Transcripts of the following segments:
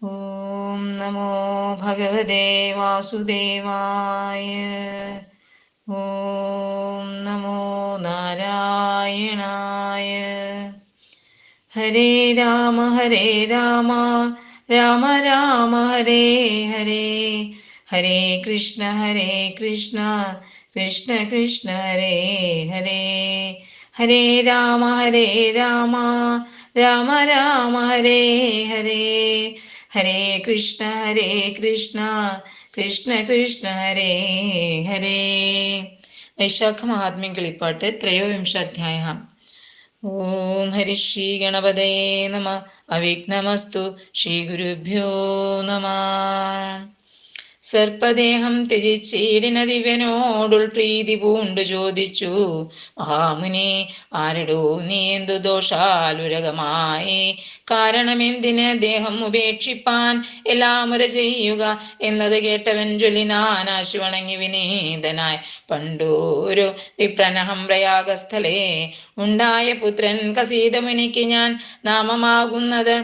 ഓം നമോ ഭഗവതേ വാസുദേവായ ഓം നമോ നാരായണായ ഹരേ രാമ ഹരേ രാമ രാമ രാമ ഹരേ ഹരേ ഹരേ കൃഷ്ണ ഹരേ കൃഷ്ണ കൃഷ്ണ കൃഷ്ണ ഹരേ ഹരേ ഹരേ രാമ ഹരേ രാമ രാമ രാമ ഹരേ ഹരേ ഹരേ കൃഷ്ണ ഹരേ കൃഷ്ണ കൃഷ്ണ കൃഷ്ണ ഹരേ ഹരേ. വൈശാഖ മഹാത്മ്യം കിളിപ്പാട്ട് ത്രയോവിംശാധ്യായ. ഓം ഹരി ശ്രീ ഗണപതയേ നമ. അവിഘ്നമസ്തു. ശ്രീ ഗുരുഭ്യോ നമ. സർപ്പദേഹം ത്യജിച്ചീടിന ദിവ്യനോടുൾ പ്രീതി പൂണ്ടു ചോദിച്ചു മഹാമുനി ആരടോ നീ എന്തു ദോഷാലുരകമായി? കാരണമെന്തിന് ദേഹം ഉപേക്ഷിപ്പാൻ? എല്ലാമുര ചെയ്യുക എന്നത് കേട്ടവൻ ജ്വലിനാൻ ആശുവണങ്ങി വിനീതനായി. പണ്ടൂരു വിപ്രനഹം പ്രയാഗസ്ഥലേ ഉണ്ടായ പുത്രൻ കസീതമുനിക്ക് ഞാൻ നാമമാകുന്നത്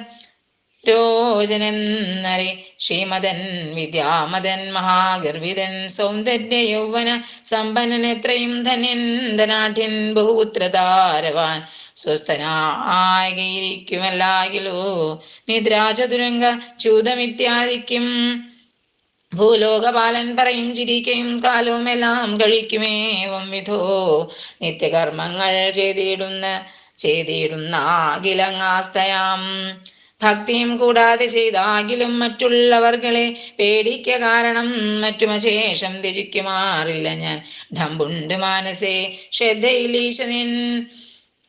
രോജനെന്നറി ശ്രീമതൻ വിദ്യാമതൻ മഹാഗർവിതൻ സൗന്ദര്യ യൗവന സമ്പന്നൻ എത്രയും ധന്യന്തനാഠ്യൻ ബഹുപുത്ര താരവാൻ സ്വസ്ഥനായിരിക്കുമല്ലാകിലോ നിദ്രാചതുരംഗ ചൂതമിത്യാദിക്കും. ഭൂലോകപാലൻ പറയും ചിരിക്കയും കാലവും എല്ലാം കഴിക്കുമേവം വിധോ. നിത്യകർമ്മങ്ങൾ ചെയ്തിടുന്ന ചെയ്തിടുന്ന അഖിലങ്ങാസ്തയാം ഭക്തിയും കൂടാതെ ചെയ്താകിലും മറ്റുള്ളവർകളെ പേടിക്ക കാരണം മറ്റുമശേഷം ത്യജിക്കുമാറില്ല ഞാൻ. ഡമ്പുണ്ട് മാനസേ ശ്രദ്ധയിൽ ഈശനിൻ.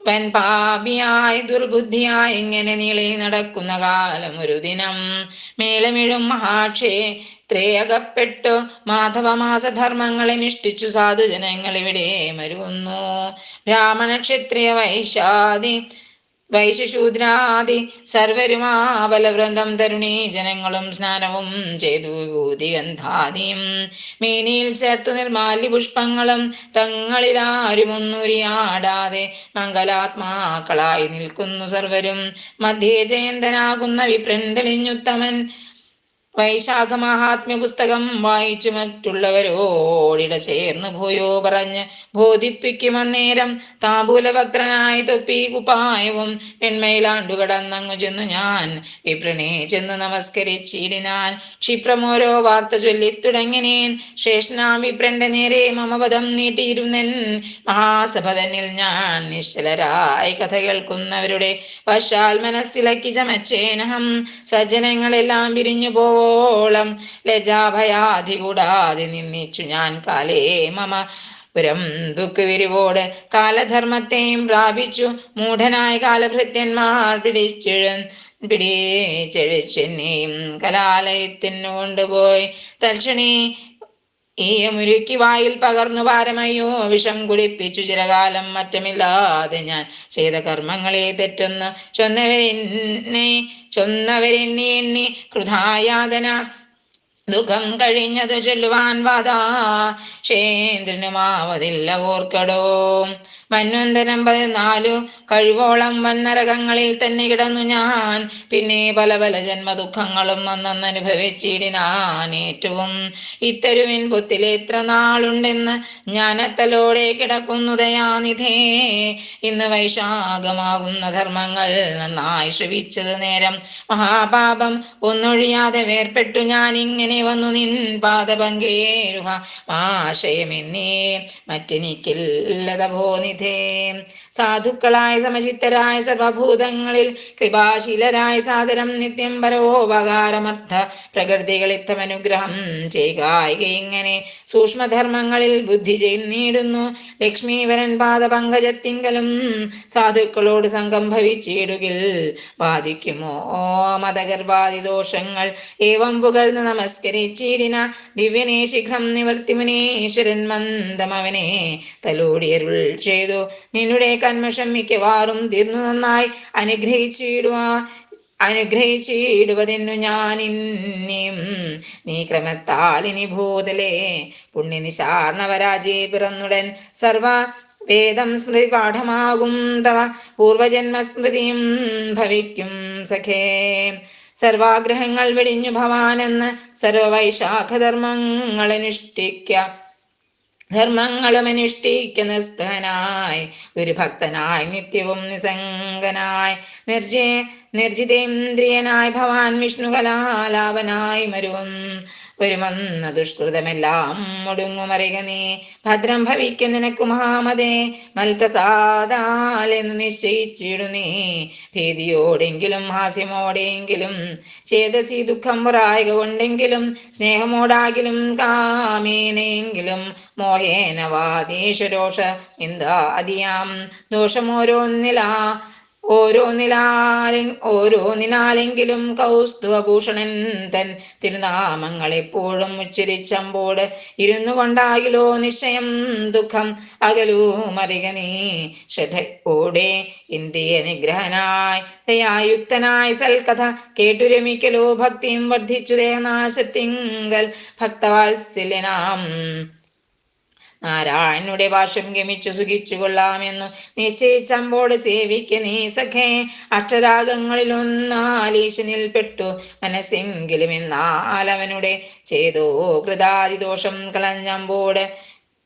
വൻ പാപിയായി ദുർബുദ്ധിയായി ഇങ്ങനെ നീളി നടക്കുന്ന കാലം ഒരു ദിനം. മേളമിഴും മഹാക്ഷേ ത്രേയകപ്പെട്ടു. മാധവമാസധർമ്മങ്ങൾ അനുഷ്ഠിച്ചു സാധുജനങ്ങൾ ഇവിടെ മരുന്നു ബ്രാഹ്മണ ക്ഷത്രിയ വൈശാദി വൈശശൂദ്രാദി സർവരുമാവലവൃന്ദം തരുണീ ജനങ്ങളും സ്നാനവും ചെയ്തു വിഭൂതിഗന്ധാദിയും മീനിയിൽ ചേർത്തു നിർമാല്യ പുഷ്പങ്ങളും തങ്ങളിലാരുമൊന്നുരിയാടാതെ മംഗലാത്മാക്കളായി നിൽക്കുന്നു സർവരും. മധ്യേ ജയന്തനാകുന്ന വിപ്രൻ തെളിഞ്ഞുത്തമൻ വൈശാഖ മഹാത്മ്യ പുസ്തകം വായിച്ചു മറ്റുള്ളവരോടിട ചേർന്ന് ഭൂയോ പറഞ്ഞ് ബോധിപ്പിക്കുമന്നേരം താപൂലഭക്തനായി തൊപ്പി കുപ്പായവും വെണ്മയിലാണ്ടു കടന്നങ്ങു ചെന്നു ഞാൻ. വിപ്രണേ ചെന്ന് നമസ്കരിച്ചിടിനാൻ. ക്ഷിപ്രമോരോ വാർത്ത ചൊല്ലിത്തുടങ്ങിനേൻ. ശേഷനാ വിപ്രന്റെ നേരെ മമപദം നീട്ടിയിരുന്നെൻ. മഹാസഭതനിൽ ഞാൻ നിശ്ചലരായി കഥ കേൾക്കുന്നവരുടെ പശ്ചാൽ മനസ്സിലക്കി ചമച്ചേനഹം. സജ്ജനങ്ങളെല്ലാം പിരിഞ്ഞു പോവോ ഓളം ലജാഭയാധി കൂടാതെ നിന്നിച്ചു ഞാൻ കാലേ മമ. പുരം ദുഃഖ വിരിവോട് കാലധർമ്മത്തെയും പ്രാപിച്ചു. മൂഢനായ കാലഭൃത്യന്മാർ പിടിച്ചിഴ പിടിച്ചെഴുച്ചെന്നെയും കലാലയത്തിനു കൊണ്ടുപോയി. തൽക്ഷണേ ഈയമുരുക്കി വായിൽ പകർന്നു പാരമയ്യോ വിഷം കുടിപ്പിച്ചു ചിരകാലം മറ്റമില്ലാതെ ഞാൻ ചെയ്ത കർമ്മങ്ങളെ തെറ്റുന്നു ചൊന്നവരെന്നെ ചൊന്നവരെണ്ണി എണ്ണി കൃതായാതന ദുഃഖം കഴിഞ്ഞത് ചൊല്ലുവാൻ വാദാ ക്ഷേന്ദ്രനുമാവതില്ല ഓർക്കടോ. മന്വന്തരം പതിനാലു കഴിവോളം വന്നരകങ്ങളിൽ തന്നെ കിടന്നു ഞാൻ. പിന്നെ പല പല ജന്മ ദുഃഖങ്ങളും അന്നന്ന് അനുഭവിച്ചിടിനാൻ ഇത്തരുവിൻ പുത്തിൽ എത്ര നാളുണ്ടെന്ന് ജ്ഞാനത്തലോടെ കിടക്കുന്നു ദയാനിധേ. ഇന്ന് വൈശാഖമാകുന്ന ധർമ്മങ്ങൾ നന്നായി ശ്രവിച്ചത് നേരം മഹാപാപം ഒന്നൊഴിയാതെ വേർപെട്ടു ഞാൻ ഇങ്ങനെ വന്നു നിൻ പാദപങ്കേരുഹ ആശയമെന്നേ മറ്റെനിക്കില്ലത ഭോനിധേ സാധുക്കളായ സമചിത്തരായ സർവഭൂതങ്ങളിൽ കൃപാശീലരായ സാദരം നിത്യം പരോപകാരമർത്ഥ പ്രകൃതികളിത്തമനുഗ്രഹം ചെയ്യുക. ഇങ്ങനെ സൂക്ഷ്മധർമ്മങ്ങളിൽ ബുദ്ധി ചെയ്യുന്നിടുന്നു ലക്ഷ്മീവരൻ പാദപങ്കജത്തിങ്കലും സാധുക്കളോട് സംഘം ഭവിച്ചിടുകിൽ. ബാധിക്കുമോ മതഗർഭാദി ദോഷങ്ങൾ ഏവം പുകഴ്ന്ന് നമസ്കരിച്ചിടിന ദിവ്യനെ ശീഘ്രം നിവർത്തിമുനീശ്വരൻ മന്ദമവനെ തലോടിയരുൾ ചെയ്തു. നിന്നുടെ കന്മഷം മിക്കവാറും തീർന്നു നന്നായി. അനുഗ്രഹിച്ചിടുക അനുഗ്രഹിച്ചിടുവതെന്നു ഞാൻ ഇന്നിയും നീ ക്രമത്താൽ ഇനി ഭൂതലേ പുണ്യനിശാർണവരാജേ പിറന്നുടൻ. സർവ വേദം സ്മൃതി പാഠമാകും തവ. പൂർവജന്മസ്മൃതിയും ഭവിക്കും സഖേ. സർവാഗ്രഹങ്ങൾ വെടിഞ്ഞു ഭവാനെന്ന് സർവവൈശാഖധർമ്മങ്ങൾ അനുഷ്ഠിക്കാം ധർമ്മങ്ങളും അനുഷ്ഠിക്ക ഒരു ഭക്തനായി നിത്യവും നിസംഗനായി നിർജയ നിർജിതേന്ദ്രിയനായി ഭവാൻ വിഷ്ണുകലാലാപനായി മരുവും വരുമെന്ന ദുഷ്കൃതമെല്ലാം മുടുങ്ങുമറിക നീ. ഭദ്രം ഭവിക്ക നിനക്കു മഹാമതേ. മൽപ്രസാദാലെന്ന് നിശ്ചയിച്ചിടു നീ. ഭീതിയോടെങ്കിലും ഹാസ്യമോടെങ്കിലും ചേതസി ദുഃഖം പുറായക കൊണ്ടെങ്കിലും സ്നേഹമോടാകിലും കാമേനെങ്കിലും മോഹേന വാദേശരോഷ എന്താ അതിയാം. ദോഷമോരോന്നില. ഓരോന്നിലാലെ ഓരോന്നിനാലെങ്കിലും കൗസ്തുവഭൂഷണൻ തൻ തിരുനാമങ്ങൾ എപ്പോഴും ഉച്ചരിച്ചമ്പോട് ഇരുന്നു കൊണ്ടായിലോ നിശ്ചയം ദുഃഖം. അകലൂ മറിക നീ ശ്രദ്ധയോടെ ഇന്ദ്രിയ നിഗ്രഹനായി ദയായുക്തനായി സൽക്കഥ കേട്ടു രമിക്കലോ ഭക്തിയും വർദ്ധിച്ചു ദേഹനാശത്തിങ്കൽ ഭക്തവാത്സല്യനാം നാരായണനുടെ ഭാഷം ഗമിച്ചു സുഖിച്ചു കൊള്ളാമെന്നു നിശ്ചയിച്ചമ്പോട് സേവിക്ക നീ സഖേ അഷ്ടരാഗങ്ങളിൽ ഒന്നാലീശനിൽ പെട്ടു മനസ്സെങ്കിലും എന്നാൽ അവനുടെ ചെയ്തോ കൃതാതിദോഷം കളഞ്ഞമ്പോട്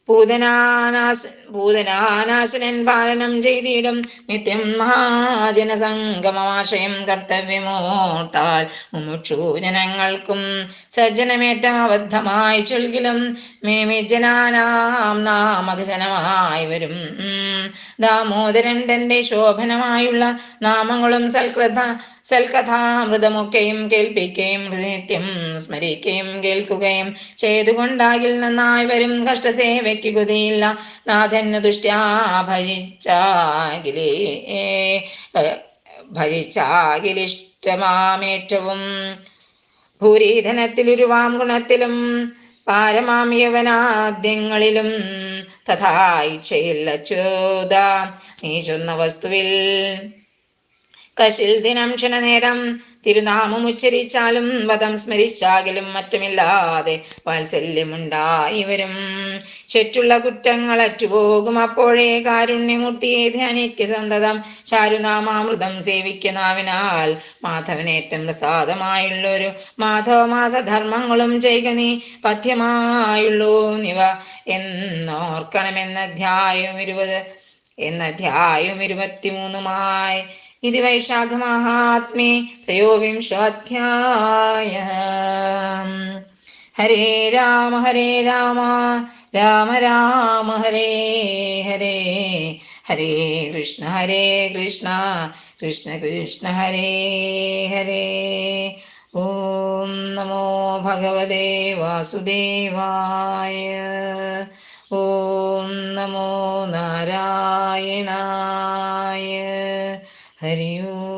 ഭൂതനാനാശ ഭൂതനാനാശനൻ പാലനം ചെയ്തിടും. നിത്യം മഹാജനസംഗമമാശയം കർത്തവ്യമോർത്താൽ മുമുക്ഷു ജനങ്ങൾക്കും സജ്ജനമേറ്റം അബദ്ധമായി ചൊൽകിലും. മേമിജനാനാം നാമകജനമായി വരും. ദാമോദരൻ തന്റെ ശോഭനമായുള്ള നാമങ്ങളും സൽകൃത സൽകഥാമൃതമൊക്കെയും കേൾപ്പിക്കുകയും നിത്യം സ്മരിക്കുകയും കേൾക്കുകയും ചെയ്തുകൊണ്ടാകിൽ നന്നായി വരും കഷ്ടസേവയ്ക്ക് ഗതിയില്ല നാഥന് ദുഷ്ട്യാ ഭജിച്ചാകിലേ ഭജിച്ചാകിലിഷ്ടമാമേറ്റവും ഭൂരീധനത്തിലുരുവാം ഗുണത്തിലും പാരമാമ്യവനാദ്യങ്ങളിലും തഥാ ഇച്ഛയില്ല ചോദ നീ ചൊന്ന വസ്തുവിൽ കശിൽ ദിനം ക്ഷണനേരം തിരുനാമം ഉച്ചരിച്ചാലും വധം സ്മരിച്ചാകിലും മറ്റുമില്ലാതെ വാത്സല്യമുണ്ടായി വരും. ചെറ്റുള്ള കുറ്റങ്ങൾ അറ്റുപോകും. അപ്പോഴേ കാരുണ്യമൂർത്തിയെ ധ്യാനിക്ക് സന്തതം. ചാരുനാമാമൃതം സേവിക്കുന്നാവിനാൽ മാധവനേറ്റം പ്രസാദമായുള്ളൊരു മാധവമാസ ധർമ്മങ്ങളും ചെയ്യുക നീ പഥ്യമായുള്ളൂ നിവ എന്നോർക്കണമെന്ന അധ്യായം ഇരുപത്. എന്ന അധ്യായം ഇരുപത്തിമൂന്നുമായി ഇത് വൈശാഖ മഹാത്മേ ത്രയോവിംശോധ്യായ ഹരേ രാമ ഹരേ രാമ രാമ രാമ ഹരേ ഹരേ ഹരേ കൃഷ്ണ ഹരേ കൃഷ്ണ കൃഷ്ണ കൃഷ്ണ ഹരേ ഹരേ ഓം നമോ ഭഗവതേ വാസുദേവായ ഓം നമോ നാരായണായ ഹരി ഓം